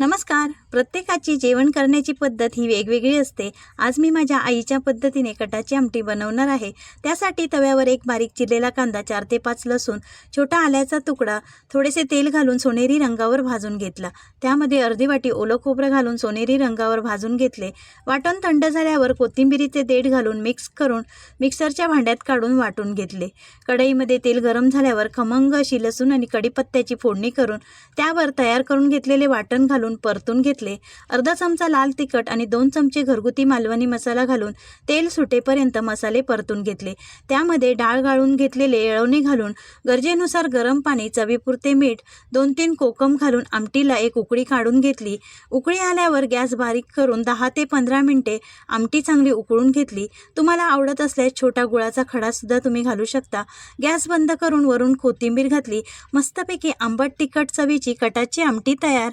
नमस्कार. प्रत्येकाची जेवण करण्याची पद्धत ही वेगवेगळी असते. आज मी माझ्या आईच्या पद्धतीने कटाची आमटी बनवणार आहे. त्यासाठी तव्यावर एक बारीक चिरलेला कांदा चार ते पाच लसूण छोटा आल्याचा तुकडा थोडेसे तेल घालून सोनेरी रंगावर भाजून घेतला. त्यामध्ये अर्धी वाटी ओलं खोबरं घालून सोनेरी रंगावर भाजून घेतले. वाटण थंड झाल्यावर कोथिंबिरीचे देठ घालून मिक्स करून मिक्सरच्या भांड्यात काढून वाटून घेतले. कढईमध्ये तेल गरम झाल्यावर खमंग अशी लसूण आणि कढीपत्त्याची फोडणी करून त्यावर तयार करून घेतलेले वाटण घालून परतून घेतले. अर्धा चमचा लाल तिखट आणि दोन चमचे घरगुती मालवणी मसाला घालून तेल सुटेपर्यंत मसाले परतून घेतले. त्यामध्ये डाळ गाळून घेतलेले येळवणे घालून गरजेनुसार गरम पाणी चवीपुरते मीठ दोन तीन कोकम घालून आमटीला एक उकळी काढून घेतली. उकळी आल्यावर गॅस बारीक करून दहा ते पंधरा मिनटे आमटी चांगली उकळून घेतली. तुम्हाला आवडत असल्यास छोटा गुळाचा खडासुद्धा तुम्ही घालू शकता. गॅस बंद करून वरून कोथिंबीर घातली. मस्तपैकी आंबट तिखट चवीची कटाची आमटी तयार